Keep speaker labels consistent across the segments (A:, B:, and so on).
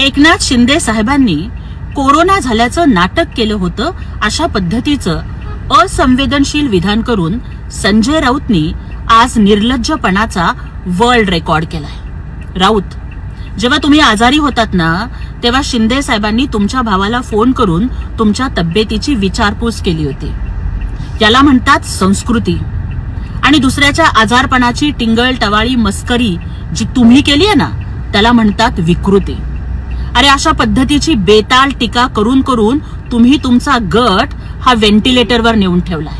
A: एकनाथ शिंदे साहेबांनी कोरोना झाल्याचं नाटक केलं होतं अशा पद्धतीचं असंवेदनशील विधान करून संजय राऊतनी आज निर्लज्जपणाचा वर्ल्ड रेकॉर्ड केलाय. राऊत जेव्हा तुम्ही आजारी होतात ना तेव्हा शिंदे साहेबांनी तुमच्या भावाला फोन करून तुमच्या तब्येतीची विचारपूस केली होती. याला म्हणतात संस्कृती. आणि दुसऱ्याच्या आजारपणाची टिंगल टवाळी मस्करी जी तुम्ही केली आहे ना त्याला म्हणतात विकृती. अरे अशा पद्धतीची बेताल टीका करून करून तुम्ही तुमचा गट हा व्हेंटिलेटरवर नेऊन ठेवलाय.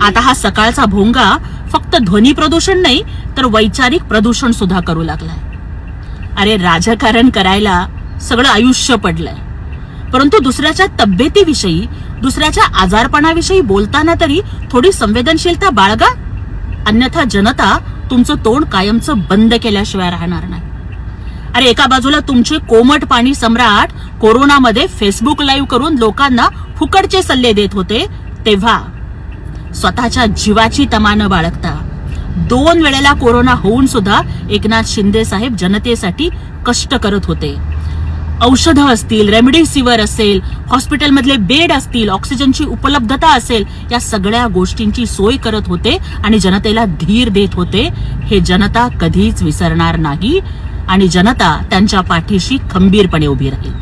A: आता हा सकाळचा भोंगा फक्त ध्वनी प्रदूषण नाही तर वैचारिक प्रदूषण सुद्धा करू लागलाय. अरे राजकारण करायला सगळं आयुष्य पडलंय. परंतु दुसऱ्याच्या तब्येतीविषयी दुसऱ्याच्या आजारपणाविषयी बोलताना तरी थोडी संवेदनशीलता बाळगा. अन्यथा जनता तुमचं तोंड कायमचं बंद केल्याशिवाय राहणार नाही. अरे एका बाजूला तुमचे कोमट पाणी सम्राट कोरोनामध्ये फेसबुक लाईव्ह करून लोकांना फुकटचे सल्ले देत होते तेव्हा स्वतःच्या जीवाची तमानं बाळगता. दोन वेळेला कोरोना होऊन सुद्धा एकनाथ शिंदे साहेब जनतेसाठी कष्ट करत होते. औषधं असतील रेमडेसिवीर असेल हॉस्पिटलमधले बेड असतील ऑक्सिजनची उपलब्धता असेल या सगळ्या गोष्टींची सोय करत होते आणि जनतेला धीर देत होते. हे जनता कधीच विसरणार नाही. आणि जनता त्यांच्या पाठीशी खंबीरपणे उभी राहील.